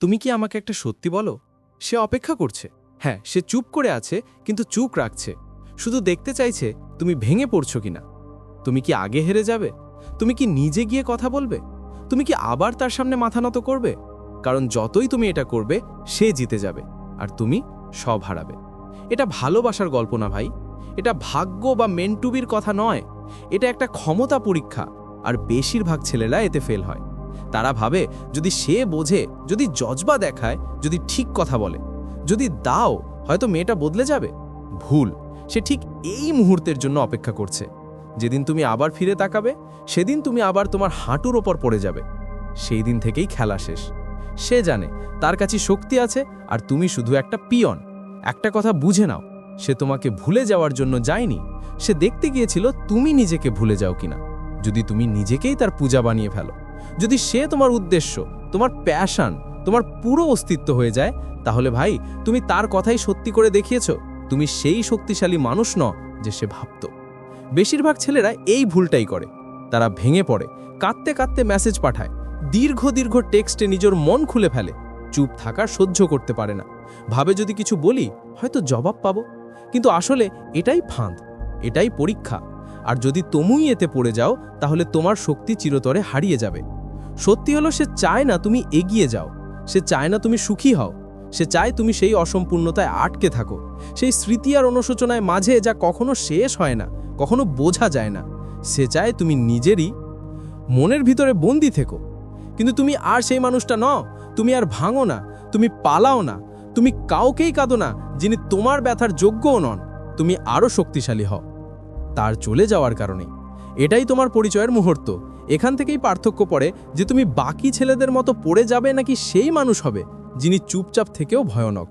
তুমি কি আমাকে একটা সত্যি বলো? সে অপেক্ষা করছে। হ্যাঁ সে চুপ করে আছে, কিন্তু চুপ রাখছে। শুধু দেখতে চাইছে, তুমি ভেঙে পড়ছো কিনা? তুমি কি আগে হেরে যাবে? তুমি কি নিজে গিয়ে কথা বলবে? তুমি কি আবার তার সামনে মাথা নত করবে? কারণ যতই তুমি এটা করবে, সে জিতে যাবে, আর তুমি সব হারাবে। এটা ভালোবাসার গল্প না ভাই। এটা ভাগ্য বা মেন্টুবির কথা নয়। এটা একটা ক্ষমতা পরীক্ষা, আর বেশিরভাগ ছেলেরা এতে ফেল হয়। তারা ভাবে, যদি সে বোঝে, যদি জজবা দেখায়, যদি ঠিক কথা বলে, যদি দাও, হয়তো মেয়েটা বদলে যাবে। ভুল, সে ঠিক এই মুহূর্তের জন্য অপেক্ষা করছে। যেদিন তুমি আবার ফিরে তাকাবে, সেদিন তুমি আবার তোমার হাঁটুর ওপর পড়ে যাবে। সেই দিন থেকেই খেলা শেষ। সে জানে, তার কাছে শক্তি আছে, আর তুমি শুধু একটা পিয়ন। একটা কথা বুঝে নাও, সে তোমাকে ভুলে যাওয়ার জন্য যায়নি। সে দেখতে গিয়েছিল, তুমি নিজেকে ভুলে যাও কিনা। যদি তুমি নিজেকেই তার পূজা বানিয়ে ফেলো। যদি সে তোমার উদ্দেশ্য, তোমার প্যাশন তোমার পুরো অস্তিত্ব হয়ে যায়, তাহলে ভাই, তুমি তার কথাই সত্যি করে দেখিয়েছ। তুমি সেই শক্তিশালী মানুষ ন যে সে ভাবত। বেশিরভাগ ছেলেরা এই ভুলটাই করে। তারা ভেঙে পড়ে, কাঁদতে কাঁদতে মেসেজ পাঠায়, দীর্ঘ দীর্ঘ টেক্সটে নিজের মন খুলে ফেলে, চুপ থাকার সহ্য করতে পারে না। ভাবে যদি কিছু বলি, হয়তো জবাব পাবো। কিন্তু আসলে এটাই ফাঁদ, এটাই পরীক্ষা। আর যদি তুমিই এতে পড়ে যাও, তাহলে তোমার শক্তি চিরতরে হারিয়ে যাবে। সত্যি হলো, সে চায় না তুমি এগিয়ে যাও। সে চায় না তুমি সুখী হও। সে চায় তুমি সেই অসম্পূর্ণতায় আটকে থাকো। সেই স্মৃতি আর অনুশোচনায় মাঝে যা কখনো শেষ হয় না, কখনো বোঝা যায় না। সে চায় তুমি নিজেরই মনের ভিতরে বন্দি থেকো। কিন্তু তুমি আর সেই মানুষটা নও, তুমি আর ভাঙো না, তুমি পালাও না, তুমি কাউকেই কাঁদো না, যিনি তোমার ব্যথার যোগ্যও নন। তুমি আরও শক্তিশালী হও। তার চলে যাওয়ার কারণে। এটাই তোমার পরিচয়ের মুহূর্ত। এখান থেকেই পার্থক্য পড়ে যে তুমি বাকি ছেলেদের মতো পড়ে যাবে নাকি সেই মানুষ হবে, যিনি চুপচাপ থেকেও ভয়ানক।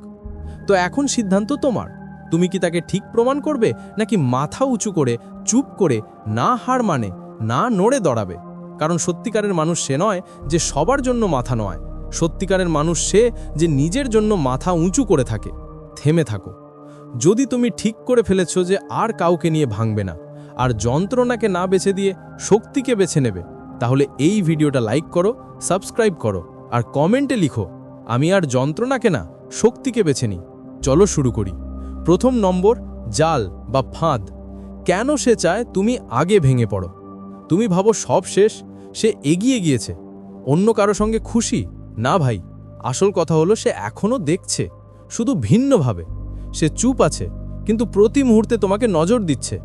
তো এখন সিদ্ধান্ত তোমার। তুমি কি তাকে ঠিক প্রমাণ করবে, নাকি মাথা উঁচু করে, চুপ করে, না হার মানে না নড়ে দড়াবে? কারণ সত্যিকারের মানুষ সে নয় যে সবার জন্য মাথা নয়। সত্যিকারের মানুষ সে যে নিজের জন্য মাথা উঁচু করে থাকে। থেমে থাকো। যদি তুমি ঠিক করে ফেলেছ যে আর কাউকে নিয়ে ভাঙবে না, আর যন্ত্রণাকে না বেছে দিয়ে শক্তিকে বেছে নেবে, তাহলে এই ভিডিওটা লাইক করো, সাবস্ক্রাইব করো, আর কমেন্টে লিখো, আমি আর যন্ত্রণাকে না, শক্তিকে বেছে নিই। চলো শুরু করি। প্রথম নম্বর, জাল বা ফাঁদ। কেন সে চায় তুমি আগে ভেঙে পড়ো? তুমি ভাবো সব শেষ, সে এগিয়ে গিয়েছে। অন্য কারও সঙ্গে খুশি? না ভাই। আসল কথা হলো সে এখনও দেখছে, শুধু ভিন্নভাবে। সে চুপ আছে, কিন্তু প্রতি মুহূর্তে তোমাকে নজর দিচ্ছে।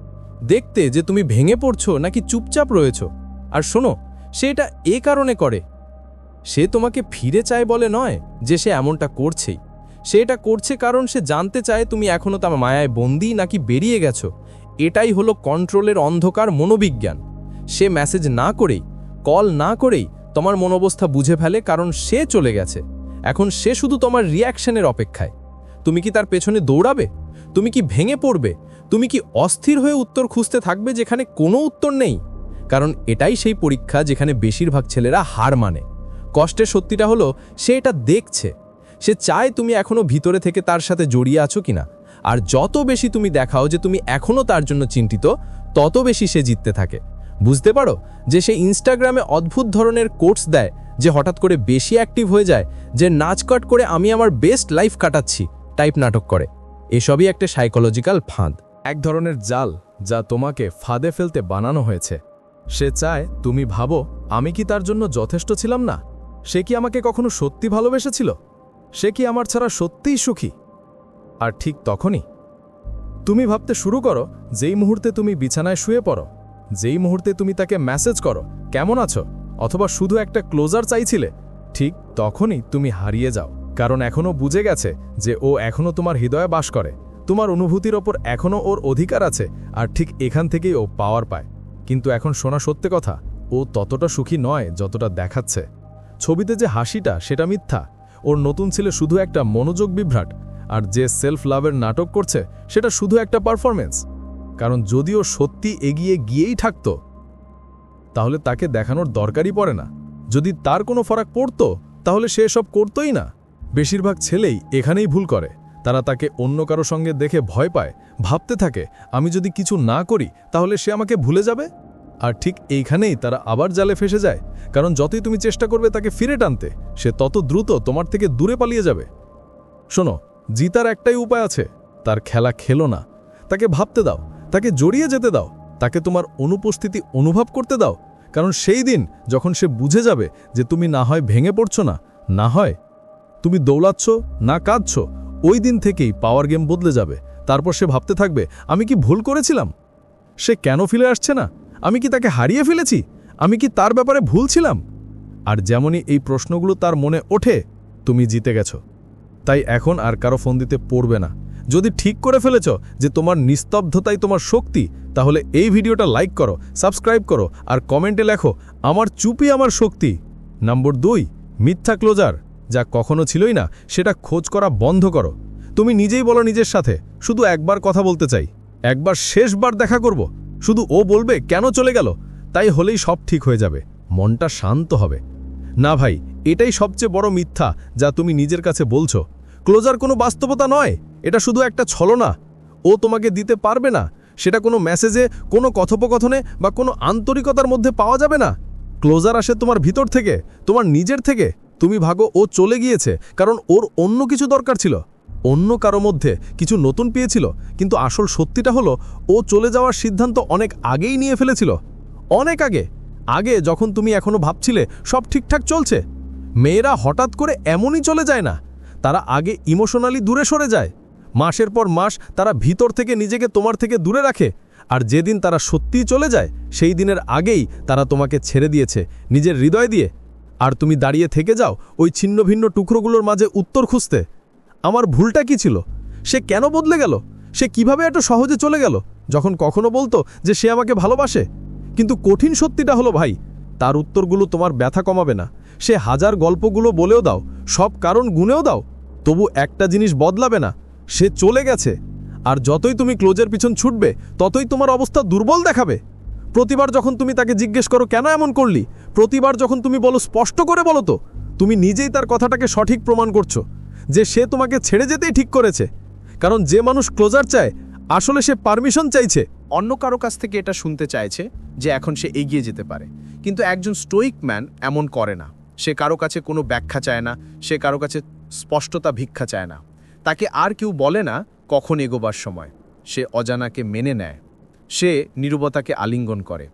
দেখতে যে তুমি ভেঙে পড়ছো নাকি চুপচাপ রয়েছ। আর শোনো, সে এটা এ কারণে করে। সে তোমাকে ফিরে চায় বলে নয় যে সে এমনটা করছেই। সে এটা করছে কারণ সে জানতে চায় তুমি এখনও তার মায়ায় বন্দি নাকি বেরিয়ে গেছো। এটাই হলো কন্ট্রোলের অন্ধকার মনোবিজ্ঞান। সে মেসেজ না করেই, কল না করেই তোমার মনোবস্থা বুঝে ফেলে কারণ সে চলে গেছে। এখন সে শুধু তোমার রিয়াকশনের অপেক্ষায়। তুমি কি তার পেছনে দৌড়াবে? তুমি কি ভেঙে পড়বে? তুমি কি অস্থির হয়ে উত্তর খুঁজতে থাকবে যেখানে কোনো উত্তর নেই? কারণ এটাই সেই পরীক্ষা যেখানে বেশিরভাগ ছেলেরা হার মানে। কষ্টের সত্যিটা হলো, সে এটা দেখছে। সে চায় তুমি এখনও ভিতরে থেকে তার সাথে জড়িয়ে আছো কিনা। আর যত বেশি তুমি দেখাও যে তুমি এখনও তার জন্য চিন্তিত, তত বেশি সে জিততে থাকে। বুঝতে পারো? যে সে ইনস্টাগ্রামে অদ্ভুত ধরনের কোর্স দেয়, যে হঠাৎ করে বেশি অ্যাক্টিভ হয়ে যায়, যে নাচকট করে আমি আমার বেস্ট লাইফ কাটাচ্ছি। টাইপ নাটক করে। এসবই একটা সাইকোলজিক্যাল ফাঁদ। এক ধরনের জাল যা তোমাকে ফাঁদে ফেলতে বানানো হয়েছে। সে চায়, তুমি ভাবো, আমি কি তার জন্য যথেষ্ট ছিলাম না? সে কি আমাকে কখনো সত্যি ভালোবেসেছিল? সে কি আমার ছাড়া সত্যিই সুখী? আর ঠিক তখনই তুমি ভাবতে শুরু করো, যেই মুহূর্তে তুমি বিছানায় শুয়ে পড়ো, যেই মুহূর্তে তুমি তাকে মেসেজ করো, কেমন আছো? অথবা শুধু একটা ক্লোজার চাইছিলে? ঠিক তখনই তুমি হারিয়ে যাও। কারণ এখনও বুঝে গেছে যে ও এখনও তোমার হৃদয়ে বাস করে। তোমার অনুভূতির ওপর এখনও ওর অধিকার আছে আর ঠিক এখান থেকেই ও পাওয়ার পায়। কিন্তু এখন শোনা সত্যি কথা, ও ততটা সুখী নয় যতটা দেখাচ্ছে। ছবিতে যে হাসিটা, সেটা মিথ্যা। ওর নতুন ছেলে শুধু একটা মনোযোগ বিভ্রাট, আর যে সেলফ লাভের নাটক করছে, সেটা শুধু একটা পারফরমেন্স কারণ যদিও সত্যি এগিয়ে গিয়েই থাকত, তাহলে তাকে দেখানোর দরকারই পড়ে না। যদি তার কোনো ফরাক পড়ত, তাহলে সে সব করতই না। বেশিরভাগ ছেলেই এখানেই ভুল করে। তারা তাকে অন্য কারও সঙ্গে দেখে ভয় পায়, ভাবতে থাকে, আমি যদি কিছু না করি, তাহলে সে আমাকে ভুলে যাবে? আর ঠিক এইখানেই তারা আবার জালে ফেসে যায়, কারণ যতই তুমি চেষ্টা করবে তাকে ফিরে টানতে, সে তত দ্রুত তোমার থেকে দূরে পালিয়ে যাবে। শোনো, জিতার একটাই উপায় আছে, তার খেলা খেলো না। তাকে ভাবতে দাও, তাকে জড়িয়ে যেতে দাও, তাকে তোমার অনুপস্থিতি অনুভব করতে দাও, কারণ সেই দিন যখন সে বুঝে যাবে যে তুমি না হয় ভেঙে পড়ছো না না হয় তুমি দৌলাচ্ছ না কাঁদছ, ওই দিন থেকেই পাওয়ার গেম বদলে যাবে। তারপর সে ভাবতে থাকবে, আমি কি ভুল করেছিলাম? সে কেন ফিরে আসছে না? আমি কি তাকে হারিয়ে ফেলেছি? আমি কি তার ব্যাপারে ভুল ছিলাম? আর যেমনই এই প্রশ্নগুলো তার মনে ওঠে, তুমি জিতে গেছো। তাই এখন আর কারও ফোন দিতে পড়বে না। যদি ঠিক করে ফেলেছ যে তোমার নিস্তব্ধতাই তোমার শক্তি, তাহলে এই ভিডিওটা লাইক করো, সাবস্ক্রাইব করো, আর কমেন্টে লেখো, আমার চুপি আমার শক্তি। নম্বর দুই, মিথ্যা ক্লোজার। যা কখনো ছিলই না, সেটা খোঁজ করা বন্ধ করো। তুমি নিজেই বলো নিজের সাথে, শুধু একবার কথা বলতে চাই। একবার শেষবার দেখা করব। শুধু ও বলবে কেন চলে গেল, তাই হলেই সব ঠিক হয়ে যাবে, মনটা শান্ত হবে। না ভাই, এটাই সবচেয়ে বড় মিথ্যা যা তুমি নিজের কাছে বলছো। ক্লোজার কোনো বাস্তবতা নয়, এটা শুধু একটা ছলনা। ও তোমাকে দিতে পারবে না, সেটা কোনো মেসেজে, কোনো কথোপকথনে বা কোনো আন্তরিকতার মধ্যে পাওয়া যাবে না। ক্লোজার আসে তোমার ভিতর থেকে, তোমার নিজের থেকে। তুমি ভাগো, ও চলে গিয়েছে, কারণ ওর অন্য কিছু দরকার ছিল। অন্য কারও মধ্যে কিছু নতুন পেয়েছিল, কিন্তু আসল সত্যিটা হলো, ও চলে যাওয়ার সিদ্ধান্ত অনেক আগেই নিয়ে ফেলেছিল। অনেক আগে। আগে যখন তুমি এখনও ভাবছিলে, সব ঠিকঠাক চলছে। মেয়েরা হঠাৎ করে এমনই চলে যায় না। তারা আগে ইমোশনালি দূরে সরে যায়। মাসের পর মাস তারা ভিতর থেকে নিজেকে তোমার থেকে দূরে রাখে। আর যেদিন তারা সত্যিই চলে যায়, সেই দিনের আগেই তারা তোমাকে ছেড়ে দিয়েছে, নিজের হৃদয় দিয়ে। আর তুমি দাঁড়িয়ে থেকে যাও ওই ছিন্ন ভিন্ন টুকরোগুলোর মাঝে উত্তর খুঁজতে। আমার ভুলটা কি ছিল? সে কেন বদলে গেল? সে কীভাবে এত সহজে চলে গেল? যখন কখনো বলতো যে সে আমাকে ভালোবাসে? কিন্তু কঠিন সত্যিটা হলো, ভাই, তার উত্তরগুলো তোমার ব্যথা কমাবে না। সে হাজার গল্পগুলো বলেও দাও, সব কারণ গুনেও দাও। তবু একটা জিনিস বদলাবে না, সে চলে গেছে। আর যতই তুমি ক্লোজের পিছন ছুটবে, ততই তোমার অবস্থা দুর্বল দেখাবে। প্রতিবার যখন তুমি তাকে জিজ্ঞেস করো, কেন এমন করলি? প্রতিবার যখন তুমি বলো, স্পষ্ট করে বলো তো। তুমি নিজেই তার কথাটাকে সঠিক প্রমাণ করছ যে সে তোমাকে ছেড়ে যেতেই ঠিক করেছে। কারণ যে মানুষ ক্লোজার চায়, আসলে সে পারমিশন চাইছে। অন্য কারও কাছ থেকে এটা শুনতে চাইছে যে এখন সে এগিয়ে যেতে পারে। কিন্তু একজন স্টোইক ম্যান এমন করে না। সে কারও কাছে কোনো ব্যাখ্যা চায় না, সে কারও কাছে স্পষ্টতা ভিক্ষা চায় না। তাকে আর কেউ বলে না কখন এগোবার সময়। সে অজানাকে মেনে নেয়। সে নীরবতাকে আলিঙ্গন করে।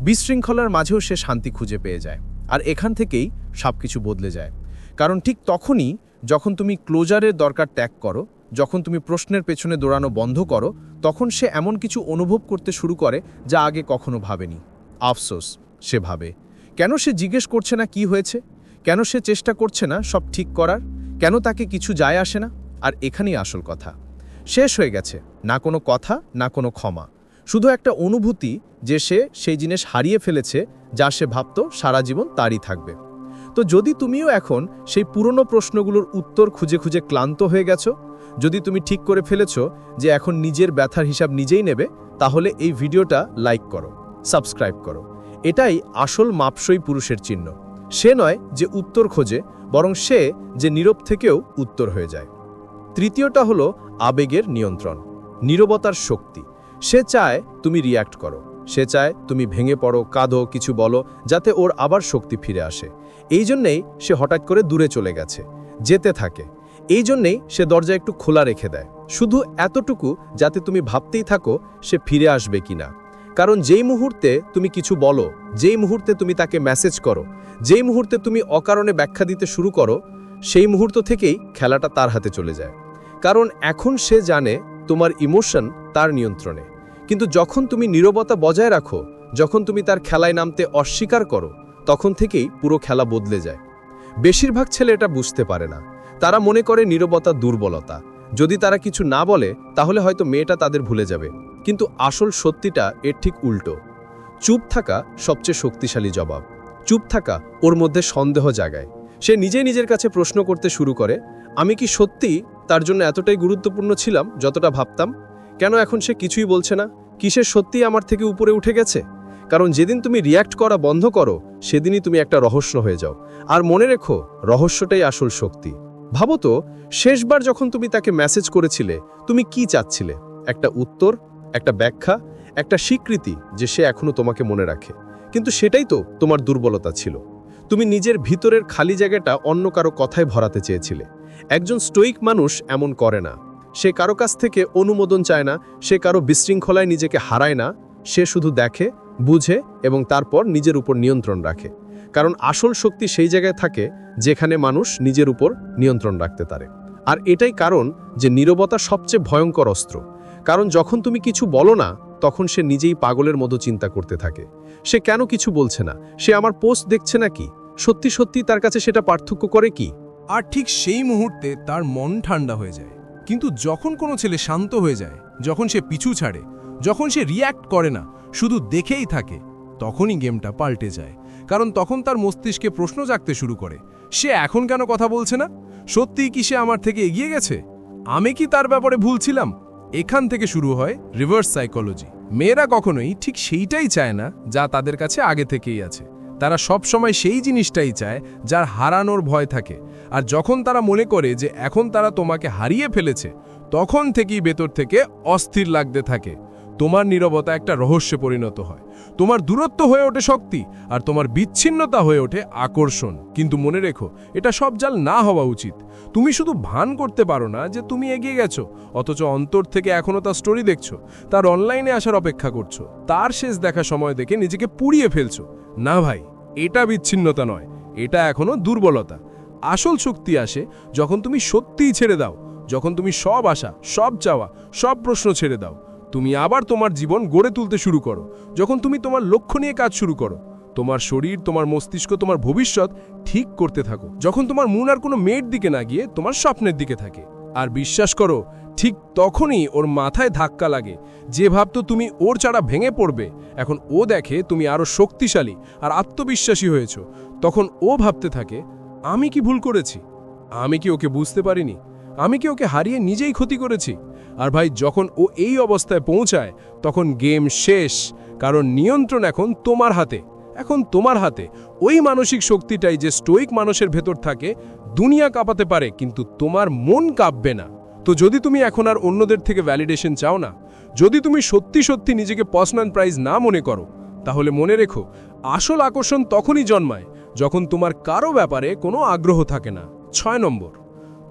বিশৃঙ্খলার মাঝেও সে শান্তি খুঁজে পেয়ে যায়। আর এখান থেকেই সব কিছু বদলে যায়। কারণ ঠিক তখনই যখন তুমি ক্লোজারের দরকার ত্যাগ করো, যখন তুমি প্রশ্নের পেছনে দৌড়ানো বন্ধ করো, তখন সে এমন কিছু অনুভব করতে শুরু করে যা আগে কখনো ভাবেনি। আফসোস, সে ভাবে। কেন সে জিজ্ঞেস করছে না কি হয়েছে? কেন সে চেষ্টা করছে না সব ঠিক করার? কেন তাকে কিছু যায় আসে না? আর এখানেই আসল কথা। শেষ হয়ে গেছে। না কোনো কথা, না কোনো ক্ষমা। শুধু একটা অনুভূতি যে সে সেই জিনিস হারিয়ে ফেলেছে, যা সে ভাবত সারা জীবন তারই থাকবে। তো যদি তুমিও এখন সেই পুরনো প্রশ্নগুলোর উত্তর খুঁজে খুঁজে ক্লান্ত হয়ে গেছো, যদি তুমি ঠিক করে ফেলেছ যে এখন নিজের ব্যথার হিসাব নিজেই নেবে, তাহলে এই ভিডিওটা লাইক করো, সাবস্ক্রাইব করো। এটাই আসল মাপসই পুরুষের চিহ্ন। সে নয় যে উত্তর খোঁজে, বরং সে যে নীরব থেকেও উত্তর হয়ে যায়। তৃতীয়টা হলো আবেগের নিয়ন্ত্রণ, নীরবতার শক্তি। সে চায় তুমি রিয়্যাক্ট করো। সে চায় তুমি ভেঙে পড়ো, কাঁদো, কিছু বলো, যাতে ওর আবার শক্তি ফিরে আসে। এই জন্যেই সে হঠাৎ করে দূরে চলে গেছে, যেতে থাকে। এই জন্যেই সে দরজা একটু খোলা রেখে দেয়। শুধু এতটুকু যাতে তুমি ভাবতেই থাকো সে ফিরে আসবে কিনা। কারণ যেই মুহূর্তে তুমি কিছু বলো, যেই মুহূর্তে তুমি তাকে মেসেজ করো, যেই মুহূর্তে তুমি অকারণে ব্যাখ্যা দিতে শুরু করো, সেই মুহূর্ত থেকেই খেলাটা তার হাতে চলে যায়। কারণ এখন সে জানে তোমার ইমোশন তার নিয়ন্ত্রণে। কিন্তু যখন তুমি নীরবতা বজায় রাখো, যখন তুমি তার খেলায় নামতে অস্বীকার করো, তখন থেকেই পুরো খেলা বদলে যায়। বেশিরভাগ ছেলে এটা বুঝতে পারে না। তারা মনে করে নীরবতা দুর্বলতা। যদি তারা কিছু না বলে, তাহলে হয়তো মেয়েটা তাদের ভুলে যাবে। কিন্তু আসল সত্যিটা এর ঠিক উল্টো। চুপ থাকা সবচেয়ে শক্তিশালী জবাব। চুপ থাকা ওর মধ্যে সন্দেহ জাগায়। সে নিজে নিজের কাছে প্রশ্ন করতে শুরু করে, আমি কি সত্যি তার জন্য এতটাই গুরুত্বপূর্ণ ছিলাম, যতটা ভাবতাম? কেন এখন সে কিছুই বলছে না? কিসের সত্যি আমার থেকে উপরে উঠে গেছে? কারণ যেদিন তুমি রিয়্যাক্ট করা বন্ধ করো, সেদিনই তুমি একটা রহস্য হয়ে যাও। আর মনে রেখো, রহস্যটাই আসল শক্তি। ভাবো তো, শেষবার যখন তুমি তাকে মেসেজ করেছিলে, তুমি কি চাচ্ছিলে? একটা উত্তর? একটা ব্যাখ্যা? একটা স্বীকৃতি যে সে এখনও তোমাকে মনে রাখে। কিন্তু সেটাই তো তোমার দুর্বলতা ছিল। তুমি নিজের ভিতরের খালি জায়গাটা অন্য কারও কথায় ভরাতে চেয়েছিলে। একজন স্টোইক মানুষ এমন করে না। সে কারও কাছ থেকে অনুমোদন চায় না, সে কারও বিশৃঙ্খলায় নিজেকে হারায় না, সে শুধু দেখে, বুঝে এবং তারপর নিজের উপর নিয়ন্ত্রণ রাখে। কারণ আসল শক্তি সেই জায়গায় থাকে যেখানে মানুষ নিজের উপর নিয়ন্ত্রণ রাখতে পারে। আর এটাই কারণ যে নীরবতা সবচেয়ে ভয়ঙ্কর অস্ত্র। কারণ যখন তুমি কিছু বলো না, তখন সে নিজেই পাগলের মতো চিন্তা করতে থাকে। সে কেন কিছু বলছে না? সে আমার পোস্ট দেখছে না কি? সত্যি সত্যি তার কাছে সেটা পার্থক্য করে কি? আর ঠিক সেই মুহূর্তে তার মন ঠান্ডা হয়ে যায়। কিন্তু যখন কোনো ছেলে শান্ত হয়ে যায়, যখন সে পিছু ছাড়ে, যখন সে রিয়্যাক্ট করে না, শুধু দেখেই থাকে, তখনই গেমটা পাল্টে যায়। কারণ তখন তার মস্তিষ্কে প্রশ্ন জাগতে শুরু করে, সে এখন কেন কথা বলছে না? সত্যিই কি সে আমার থেকে এগিয়ে গেছে? আমি কি তার ব্যাপারে ভুল ছিলাম? এখান থেকে শুরু হয় রিভার্স সাইকোলজি মেয়েরা কখনোই ঠিক সেইটাই চায় না যা তাদের কাছে আগে থেকেই আছে। তারা সব সময় সেই জিনিসটাই চায় যার হারানোর ভয় থাকে। আর যখন তারা মনে করে যে এখন তারা তোমাকে হারিয়ে ফেলেছে, তখন থেকেই ভেতর থেকে অস্থির লাগতে থাকে। তোমার নীরবতা একটা রহস্যে পরিণত হয়। তোমার দূরত্ব হয়ে ওঠে শক্তি, আর তোমার বিচ্ছিন্নতা হয়ে ওঠে আকর্ষণ। কিন্তু মনে রেখো, এটা সব জাল না হওয়া উচিত। তুমি শুধু ভান করতে পারো না যে তুমি এগিয়ে গেছো, অথচ অন্তর থেকে এখনও তার স্টোরি দেখছ, তার অনলাইনে আসার অপেক্ষা করছ, তার শেষ দেখা সময় দেখে নিজেকে পুড়িয়ে ফেলছো। না ভাই এটা বিচ্ছিন্নতা নয়, এটা এখনও দুর্বলতা। আসল শক্তি আসে যখন তুমি সত্যিই ছেড়ে দাও, যখন তুমি সব আশা, সব চাওয়া, সব প্রশ্ন ছেড়ে দাও। তুমি আবার তোমার জীবন গড়ে তুলতে শুরু করো, যখন তুমি তোমার লক্ষ্য নিয়ে কাজ শুরু করো। তোমার শরীর, তোমার মস্তিষ্ক, তোমার ভবিষ্যৎ ঠিক করতে থাকো। যখন তোমার মন আর কোনো মেয়ের দিকে না গিয়ে, তোমার স্বপ্নের দিকে থাকে। আর বিশ্বাস করো ঠিক তখনই ওর মাথায় ধাক্কা লাগে। যে ভাবতো তুমি ওর ছাড়া ভেঙে পড়বে। এখন ও দেখে তুমি আরও শক্তিশালী আর আত্মবিশ্বাসী হয়েছ। তখন ও ভাবতে থাকে, আমি কি ভুল করেছি? আমি কি ওকে বুঝতে পারিনি? আমি কি ওকে হারিয়ে নিজেই ক্ষতি করেছি? আর ভাই, যখন ও এই অবস্থায় পৌঁছায়, তখন গেম শেষ। কারণ নিয়ন্ত্রণ এখন তোমার হাতে। এখন তোমার হাতে। ওই মানসিক শক্তিটাই যে স্টোইক মানুষের ভেতর থাকে, দুনিয়া কাঁপাতে পারে, কিন্তু তোমার মন কাঁপবে না। তো যদি তুমি এখন আর অন্যদের থেকে ভ্যালিডেশন চাও না, যদি তুমি সত্যি সত্যি নিজেকে পার্সোনাল প্রাইজ না মনে করো, তাহলে মনে রেখো, আসল আকর্ষণ তখনই জন্মায় যখন তোমার কারও ব্যাপারে কোনো আগ্রহ থাকে না। ছয় নম্বর,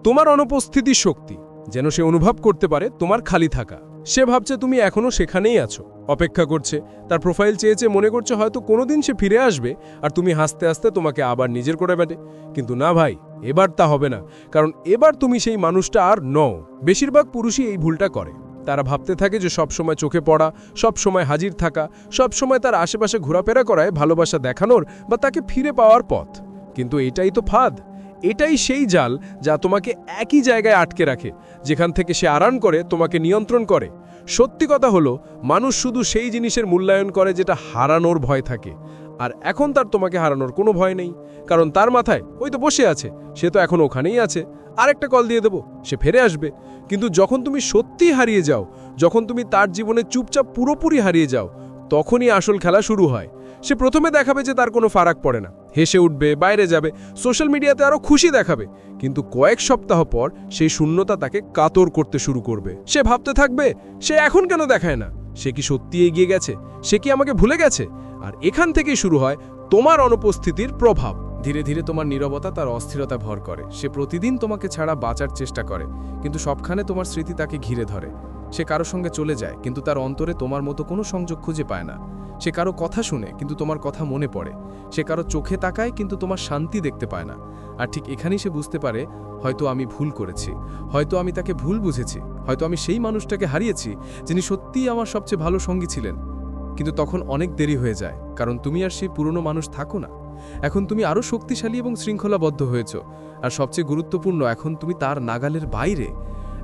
তোমার অনুপস্থিতি শক্তি, যেন সে অনুভব করতে পারে তোমার খালি থাকা। সে ভাবছে তুমি এখনও সেখানেই আছো, অপেক্ষা করছে, তার প্রোফাইল চেয়েছে, মনে করছে হয়তো কোনোদিন সে ফিরে আসবে আর তুমি হাসতে হাসতে তোমাকে আবার নিজের করে বেটে কিন্তু না ভাই এবার তা হবে না। কারণ এবার তুমি সেই মানুষটা আর নও। বেশিরভাগ পুরুষই এই ভুলটা করে। তারা ভাবতে থাকে যে সবসময় চোখে পড়া সব সময় হাজির থাকা সব সময় তার আশেপাশে ঘোরাফেরা করায় ভালোবাসা দেখানোর বা তাকে ফিরে পাওয়ার পথ। কিন্তু এটাই তো ফাঁদ। এটাই সেই জাল যা তোমাকে একই জায়গায় আটকে রাখে। যেখান থেকে সে আরান করে, তোমাকে নিয়ন্ত্রণ করে। সত্যি কথা হলো, মানুষ শুধু সেই জিনিসের মূল্যায়ন করে যেটা হারানোর ভয় থাকে। আর এখন তার তোমাকে হারানোর কোনো ভয় নেই। কারণ তার মাথায়, ওই তো বসে আছে, সে তো এখন ওখানেই আছে। আরেকটা কল দিয়ে দেবো, সে ফিরে আসবে। কিন্তু যখন তুমি সত্যিই হারিয়ে যাও, যখন তুমি তার জীবনে চুপচাপ পুরোপুরি হারিয়ে যাও তখনই আসল খেলা শুরু হয়। সে প্রথমে দেখাবে যে তার কোনো ফারাক পড়ে না। হেসে উঠবে, বাইরে যাবে, সোশ্যাল মিডিয়াতে আরও খুশি দেখাবে। কিন্তু কয়েক সপ্তাহ পর সেই শূন্যতা তাকে কাতর করতে শুরু করবে। সে ভাবতে থাকবে, সে এখন কেন দেখায় না? সে কি সত্যি এগিয়ে গেছে? সে কি আমাকে ভুলে গেছে? আর এখান থেকেই শুরু হয় তোমার অনুপস্থিতির প্রভাব। ধীরে ধীরে তোমার নীরবতা তার অস্থিরতা ভর করে। সে প্রতিদিন তোমাকে ছাড়া বাঁচার চেষ্টা করে। কিন্তু সবখানে তোমার স্মৃতি তাকে ঘিরে ধরে। সে কারও সঙ্গে চলে যায়, কিন্তু তার অন্তরে তোমার মতো কোনো সংযোগ খুঁজে পায় না। সে কারও কথা শুনে, কিন্তু তোমার কথা মনে পড়ে। সে কারও চোখে তাকায়, কিন্তু তোমার শান্তি দেখতে পায় না। আর ঠিক এখানেই সে বুঝতে পারে, হয়তো আমি ভুল করেছি, হয়তো আমি তাকে ভুল বুঝেছি, হয়তো আমি সেই মানুষটাকে হারিয়েছি, যিনি সত্যিই আমার সবচেয়ে ভালো সঙ্গী ছিলেন। কিন্তু তখন অনেক দেরি হয়ে যায়, কারণ তুমি আর সেই পুরনো মানুষ থাকো না। এখন তুমি আরও শক্তিশালী এবং শৃঙ্খলাবদ্ধ হয়েছ, আর সবচেয়ে গুরুত্বপূর্ণ, এখন তুমি তার নাগালের বাইরে।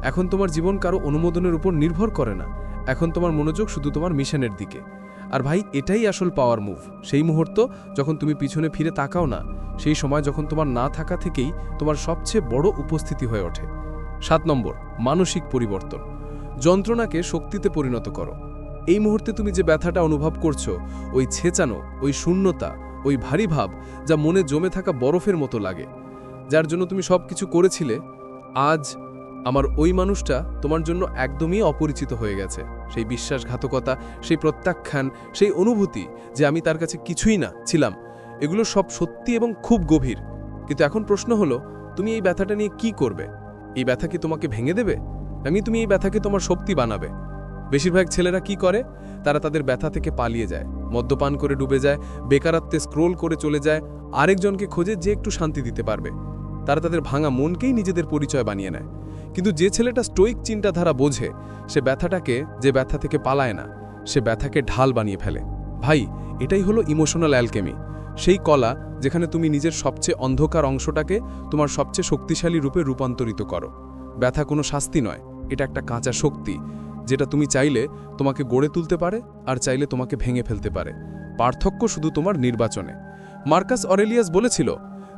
এখন তোমার জীবন কারও অনুমোদনের উপর নির্ভর করে না। এখন তোমার মনোযোগ শুধু তোমার মিশনের দিকে। আর ভাই, এটাই আসল পাওয়ার মুভ সেই মুহূর্ত যখন তুমি পিছনে ফিরে তাকাও না, সেই সময় যখন তোমার না থাকা থেকেই তোমার সবচেয়ে বড় উপস্থিতি হয়ে ওঠে। সাত নম্বর, মানসিক পরিবর্তন। যন্ত্রণাকে শক্তিতে পরিণত করো। এই মুহূর্তে তুমি যে ব্যথাটা অনুভব করছ, ওই ছেঁচানো, ওই শূন্যতা, ওই ভারী ভাব যা মনে জমে থাকা বরফের মতো লাগে, যার জন্য তুমি সব কিছু করেছিলে, আজ আমার ওই মানুষটা তোমার জন্য একদমই অপরিচিত হয়ে গেছে। সেই বিশ্বাসঘাতকতা, সেই প্রত্যাখ্যান, সেই অনুভূতি যে আমি তার কাছে কিছুই না, ছিলাম, এগুলো সব সত্যি এবং খুব গভীর। কিন্তু এখন প্রশ্ন হলো, তুমি এই ব্যথাটা নিয়ে কি করবে? এই ব্যথা কি তোমাকে ভেঙে দেবে? আমি তুমি এই ব্যথাকে তোমার শক্তি বানাবে? বেশিরভাগ ছেলেরা কি করে? তারা তাদের ব্যথা থেকে পালিয়ে যায়, মদ্যপান করে ডুবে যায়, বেকারত্বে স্ক্রোল করে চলে যায়, আরেকজনকে খোঁজে যে একটু শান্তি দিতে পারবে। তারা তাদের ভাঙা মনকেই নিজেদের পরিচয় বানিয়ে নেয়। কিন্তু যে ছেলেটা স্টোইক চিন্তাধারা বোঝে, সে ব্যথাটাকে, যে ব্যথা থেকে পালায় না, সে ব্যথাকে ঢাল বানিয়ে ফেলে। ভাই, এটাই হলো ইমোশনাল অ্যালকেমি সেই কলা যেখানে তুমি নিজের সবচেয়ে অন্ধকার অংশটাকে তোমার সবচেয়ে শক্তিশালী রূপে রূপান্তরিত করো। ব্যথা কোনো শাস্তি নয়, এটা একটা কাঁচা শক্তি, যেটা তুমি চাইলে তোমাকে গড়ে তুলতে পারে আর চাইলে তোমাকে ভেঙে ফেলতে পারে। পার্থক্য শুধু তোমার নির্বাচনে। মার্কাস অরেলিয়াস বলেছিল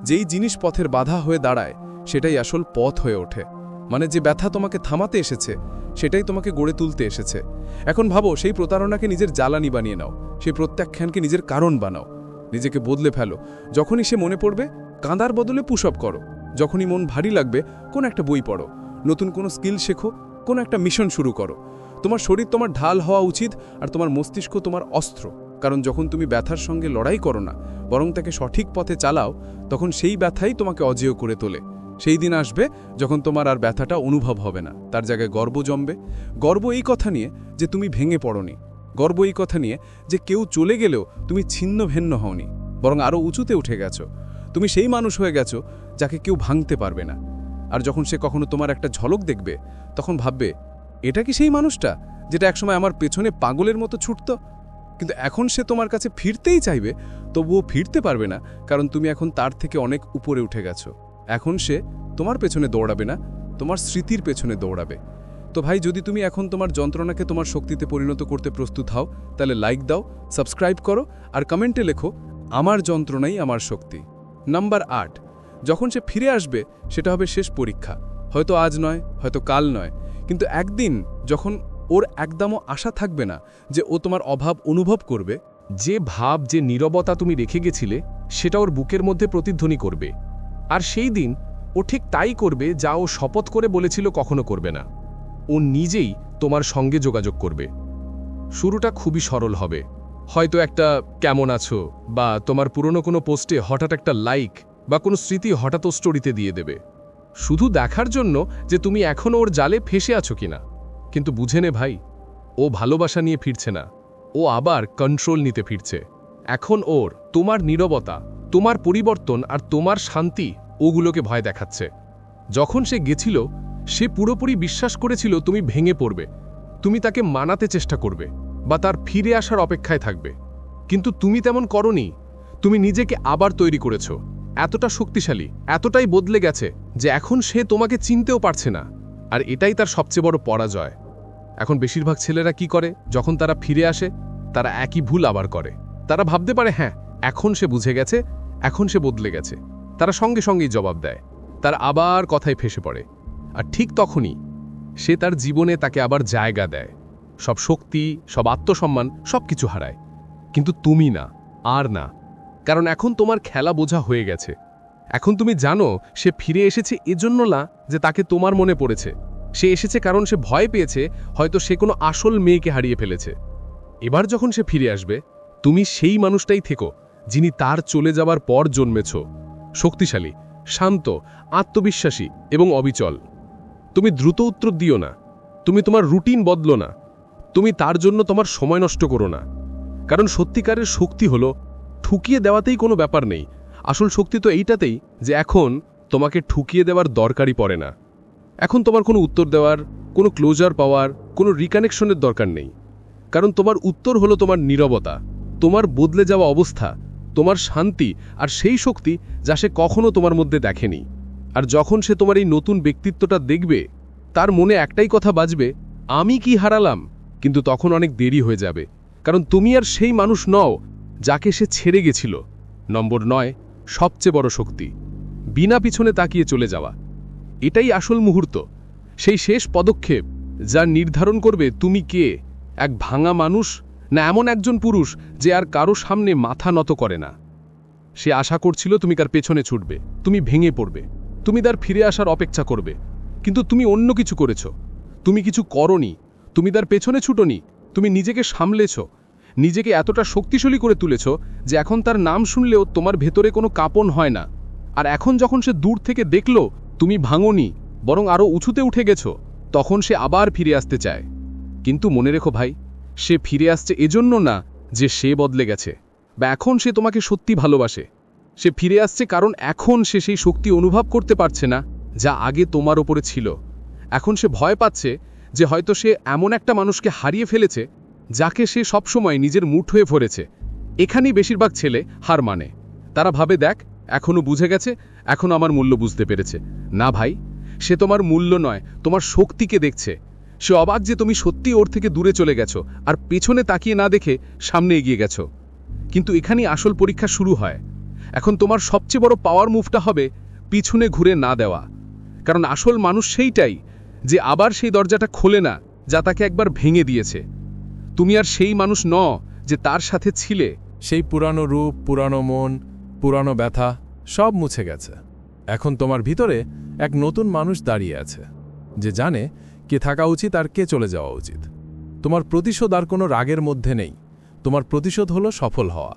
যেই জিনিস পথের বাধা হয়ে দাঁড়ায়, সেটাই আসল পথ হয়ে ওঠে। মানে যে ব্যথা তোমাকে থামাতে এসেছে, সেটাই তোমাকে গড়ে তুলতে এসেছে। এখন ভাবো, সেই প্রতারণাকে নিজের জ্বালানি বানিয়ে নাও, সেই প্রত্যাখ্যানকে নিজের কারণ বানাও, নিজেকে বদলে ফেলো। যখনই সে মনে পড়বে, কাঁদার বদলে পুশ আপ করো। যখনই মন ভারী লাগবে, কোন একটা বই পড়ো। নতুন কোনো স্কিল শেখো, কোনো একটা মিশন শুরু করো। তোমার শরীর তোমার ঢাল হওয়া উচিত, আর তোমার মস্তিষ্ক তোমার অস্ত্র। কারণ যখন তুমি ব্যথার সঙ্গে লড়াই করো না, বরং তাকে সঠিক পথে চালাও, তখন সেই ব্যথাই তোমাকে অজেয় করে তোলে। সেই দিন আসবে যখন তোমার আর ব্যথাটা অনুভব হবে না। তার জায়গায় গর্ব জমবে। গর্ব এই কথা নিয়ে যে তুমি ভেঙে পড়নি। গর্ব এই কথা নিয়ে যে কেউ চলে গেলেও তুমি ছিন্ন ভিন্ন হওনি, বরং আরও উঁচুতে উঠে গেছো। তুমি সেই মানুষ হয়ে গেছো যাকে কেউ ভাঙতে পারবে না। আর যখন সে কখনো তোমার একটা ঝলক দেখবে, তখন ভাববে, এটা কি সেই মানুষটা, যেটা একসময় আমার পেছনে পাগলের মতো ছুটত? কিন্তু এখন সে তোমার কাছে ফিরতেই চাইবে, তবুও ফিরতে পারবে না, কারণ তুমি এখন তার থেকে অনেক উপরে উঠে গেছো। এখন সে তোমার পেছনে দৌড়াবে না, তোমার স্মৃতির পেছনে দৌড়াবে। তো ভাই, যদি তুমি এখন তোমার যন্ত্রণাকে তোমার শক্তিতে পরিণত করতে প্রস্তুত হও, তাহলে লাইক দাও সাবস্ক্রাইব করো, আর কমেন্টে লেখো, আমার যন্ত্রণাই আমার শক্তি। নাম্বার আট, যখন সে ফিরে আসবে, সেটা হবে শেষ পরীক্ষা। হয়তো আজ নয়, হয়তো কাল নয়, কিন্তু একদিন যখন ওর একদমও আশা থাকবে না যে ও তোমার অভাব অনুভব করবে। যে ভাব, যে নীরবতা তুমি রেখে গেছিলে, সেটা ওর বুকের মধ্যে প্রতিধ্বনি করবে। আর সেই দিন ও ঠিক তাই করবে যা ও শপথ করে বলেছিল কখনো করবে না। ও নিজেই তোমার সঙ্গে যোগাযোগ করবে। শুরুটা খুবই সরল হবে। হয়তো একটা কেমন আছো, বা তোমার পুরনো কোনো পোস্টে হঠাৎ একটা লাইক, বা কোনো স্মৃতি হঠাৎ স্টোরিতে দিয়ে দেবে। শুধু দেখার জন্য যে তুমি এখনও ওর জালে ফেসে আছো কিনা। কিন্তু বুঝে নে ভাই, ও ভালোবাসা নিয়ে ফিরছে না। ও আবার কন্ট্রোল নিতে ফিরছে। এখন ওর, তোমার নীরবতা, তোমার পরিবর্তন আর তোমার শান্তি ওগুলোকে ভয় দেখাচ্ছে। যখন সে গেছিল, সে পুরোপুরি বিশ্বাস করেছিল তুমি ভেঙে পড়বে। তুমি তাকে মানাতে চেষ্টা করবে বা তার ফিরে আসার অপেক্ষায় থাকবে। কিন্তু তুমি তেমন করনি। তুমি নিজেকে আবার তৈরি করেছ। এতটা শক্তিশালী, এতটাই বদলে গেছে যে এখন সে তোমাকে চিনতেও পারছে না। আর এটাই তার সবচেয়ে বড় পরাজয়। এখন বেশিরভাগ ছেলেরা কি করে? যখন তারা ফিরে আসে, তারা একই ভুল আবার করে। তারা ভাবতে পারে হ্যাঁ এখন সে বুঝে গেছে, এখন সে বদলে গেছে। তারা সঙ্গে সঙ্গেই জবাব দেয়। তার আবার কথায় ফেসে পড়ে। আর ঠিক তখনই সে তার জীবনে তাকে আবার জায়গা দেয়। সব শক্তি, সব আত্মসম্মান সব কিছু হারায়। কিন্তু তুমি না, আর না। কারণ এখন তোমার খেলা বোঝা হয়ে গেছে। এখন তুমি জানো, সে ফিরে এসেছে এজন্য না যে তাকে তোমার মনে পড়েছে। সে এসেছে কারণ সে ভয় পেয়েছে, হয়তো সে কোনো আসল মেয়েকে হারিয়ে ফেলেছে। এবার যখন সে ফিরে আসবে, তুমি সেই মানুষটাই থেকো, যিনি তার চলে যাবার পর জন্মেছ। শক্তিশালী, শান্ত, আত্মবিশ্বাসী এবং অবিচল। তুমি দ্রুত উত্তর দিও না। তুমি তোমার রুটিন বদলো না। তুমি তার জন্য তোমার সময় নষ্ট করো না। কারণ সত্যিকারের শক্তি হলো, ঠুকিয়ে দেওয়াতেই কোনো ব্যাপার নেই। আসল শক্তি তো এইটাতেই যে এখন তোমাকে ঠুকিয়ে দেওয়ার দরকারই পড়ে না। এখন তোমার কোনো উত্তর দেওয়ার, কোনো ক্লোজার পাওয়ার, কোনো রিকানেকশনের দরকার নেই। কারণ তোমার উত্তর হলো তোমার নীরবতা, তোমার বদলে যাওয়া অবস্থা, তোমার শান্তি আর সেই শক্তি যা সে কখনো তোমার মধ্যে দেখেনি। আর যখন সে তোমার এই নতুন ব্যক্তিত্বটা দেখবে, তার মনে একটাই কথা বাজবে, আমি কি হারালাম? কিন্তু তখন অনেক দেরি হয়ে যাবে। কারণ তুমি আর সেই মানুষ নও যাকে সে ছেড়ে গেছিল। নম্বর নয় সবচেয়ে বড় শক্তি। বিনা পিছনে তাকিয়ে চলে যাওয়া। এটাই আসল মুহূর্ত। সেই শেষ পদক্ষেপ যা নির্ধারণ করবে তুমি কে, এক ভাঙা মানুষ না এমন একজন পুরুষ যে আর কারও সামনে মাথা নত করে না। সে আশা করছিল তুমি কার পেছনে ছুটবে, তুমি ভেঙে পড়বে, তুমি তার ফিরে আসার অপেক্ষা করবে। কিন্তু তুমি অন্য কিছু করেছ। তুমি কিছু করনি, তুমি তার পেছনে ছুটোনি, তুমি নিজেকে সামলেছ নিজেকে এতটা শক্তিশালী করে তুলেছ যে এখন তার নাম শুনলেও তোমার ভেতরে কোনো কাঁপন হয় না। আর এখন যখন সে দূর থেকে দেখল, তুমি ভাঙনি, বরং আরও উঁচুতে উঠে গেছ, তখন সে আবার ফিরে আসতে চায়। কিন্তু মনে রেখো ভাই, সে ফিরে আসছে এজন্য না যে সে বদলে গেছে, বা এখন সে তোমাকে সত্যি ভালোবাসে। সে ফিরে আসছে কারণ এখন সে সেই শক্তি অনুভব করতে পারছে না যা আগে তোমার ওপরে ছিল। এখন সে ভয় পাচ্ছে যে হয়তো সে এমন একটা মানুষকে হারিয়ে ফেলেছে যাকে সে সবসময় নিজের মুঠ হয়ে ভরেছে। এখানেই বেশিরভাগ ছেলে হার মানে। তারা ভাবে, দেখ, এখনও বুঝে গেছে, এখন আমার মূল্য বুঝতে পেরেছে। না ভাই, সে তোমার মূল্য নয়, তোমার শক্তিকে দেখছে। সে অবাক যে তুমি সত্যি ওর থেকে দূরে চলে গেছো আর পেছনে তাকিয়ে না দেখে সামনে এগিয়ে গেছো। কিন্তু এখানেই আসল পরীক্ষা শুরু হয়। এখন তোমার সবচেয়ে বড় পাওয়ার মুভটা হবে পিছনে ঘুরে না দেওয়া। কারণ আসল মানুষ সেইটাই যে আবার সেই দরজাটা খোলে না, যা তাকে একবার ভেঙে দিয়েছে। তুমি আর সেই মানুষ ন যে তার সাথে ছিলে। সেই পুরানো রূপ, পুরানো মন, পুরানো ব্যথা সব মুছে গেছে। এখন তোমার ভিতরে এক নতুন মানুষ দাঁড়িয়ে আছে, যে জানে কে থাকা উচিত আর কে চলে যাওয়া উচিত। তোমার প্রতিশোধ আর কোনো রাগের মধ্যে নেই। তোমার প্রতিশোধ হলো সফল হওয়া,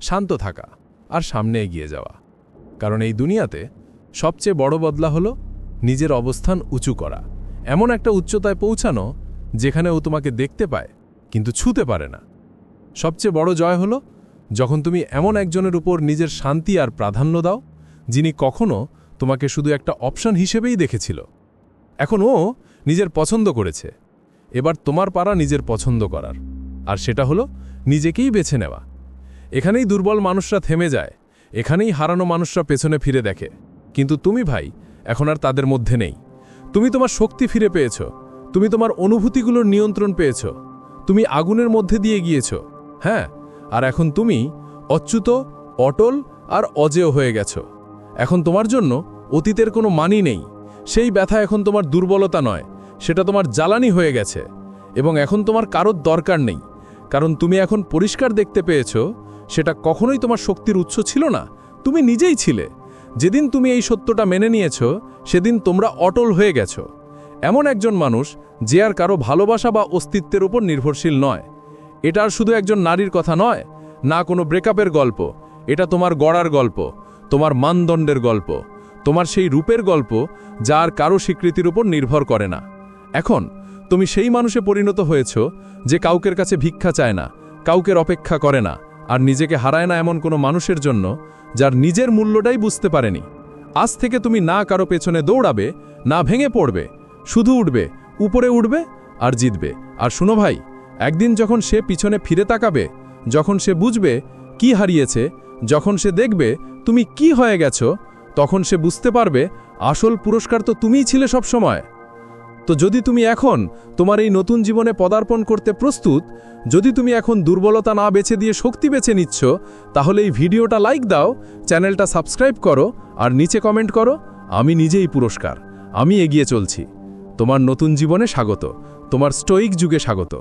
শান্ত থাকা আর সামনে এগিয়ে যাওয়া। কারণ এই দুনিয়াতে সবচেয়ে বড় বদলা হলো নিজের অবস্থান উঁচু করা। এমন একটা উচ্চতায় পৌঁছানো যেখানে ও তোমাকে দেখতে পায় কিন্তু ছুতে পারে না। সবচেয়ে বড় জয় হলো, যখন তুমি এমন একজনের উপর নিজের শান্তি আর প্রাধান্য দাও, যিনি কখনো তোমাকে শুধু একটা অপশন হিসেবেই দেখেছিল। এখন ও নিজের পছন্দ করেছে। এবার তোমার পারা নিজের পছন্দ করার। আর সেটা হলো, নিজেকেই বেছে নেওয়া। এখানেই দুর্বল মানুষরা থেমে যায়, এখানেই হারানো মানুষরা পেছনে ফিরে দেখে। কিন্তু তুমি ভাই, এখন আর তাদের মধ্যে নেই। তুমি তোমার শক্তি ফিরে পেয়েছ। তুমি তোমার অনুভূতিগুলোর নিয়ন্ত্রণ পেয়েছ। তুমি আগুনের মধ্যে দিয়ে গিয়েছ হ্যাঁ? আর এখন তুমি অচ্যুত, অটল আর অজেয় হয়ে গেছ। এখন তোমার জন্য অতীতের কোনো মানি নেই। সেই ব্যথা এখন তোমার দুর্বলতা নয়, সেটা তোমার জ্বালানি হয়ে গেছে। এবং এখন তোমার কারোর দরকার নেই। কারণ তুমি এখন পরিষ্কার দেখতে পেয়েছ, সেটা কখনোই তোমার শক্তির উৎস ছিল না, তুমি নিজেই ছিলে। যেদিন তুমি এই সত্যটা মেনে নিয়েছ, সেদিন তোমরা অটল হয়ে গেছ। এমন একজন মানুষ যে আর কারও ভালোবাসা বা অস্তিত্বের উপর নির্ভরশীল নয়। এটা আর শুধু একজন নারীর কথা নয়, না কোনো ব্রেকআপের গল্প। এটা তোমার গড়ার গল্প, তোমার মানদণ্ডের গল্প, তোমার সেই রূপের গল্প যা আর কারও স্বীকৃতির উপর নির্ভর করে না। এখন, তুমি সেই মানুষে পরিণত হয়েছ যে কাউকের কাছে ভিক্ষা চায় না, কাউকের অপেক্ষা করে না, আর নিজেকে হারায় না এমন কোনো মানুষের জন্য যার নিজের মূল্যটাই বুঝতে পারেনি। আজ থেকে তুমি না কারও পেছনে দৌড়াবে, না ভেঙে পড়বে শুধু উঠবে, উপরে উঠবে আর জিতবে। আর শুনো ভাই, একদিন যখন সে পিছনে ফিরে তাকাবে, যখন সে বুঝবে কি হারিয়েছে, যখন সে দেখবে তুমি কি হয়ে গেছো, তখন সে বুঝতে পারবে আসল পুরস্কার তো তুমিই ছিলে সব সময় তো যদি তুমি এখন তোমার এই নতুন জীবনে পদার্পণ করতে প্রস্তুত, যদি তুমি এখন দুর্বলতা না বেছে দিয়ে শক্তি বেছে নিচ্ছ, তাহলে এই ভিডিওটা লাইক দাও, চ্যানেলটা সাবস্ক্রাইব করো, আর নিচে কমেন্ট করো, আমি নিজেই পুরস্কার, আমি এগিয়ে চলছি। তোমার নতুন জীবনে স্বাগত। তোমার স্টোইক যুগে স্বাগত।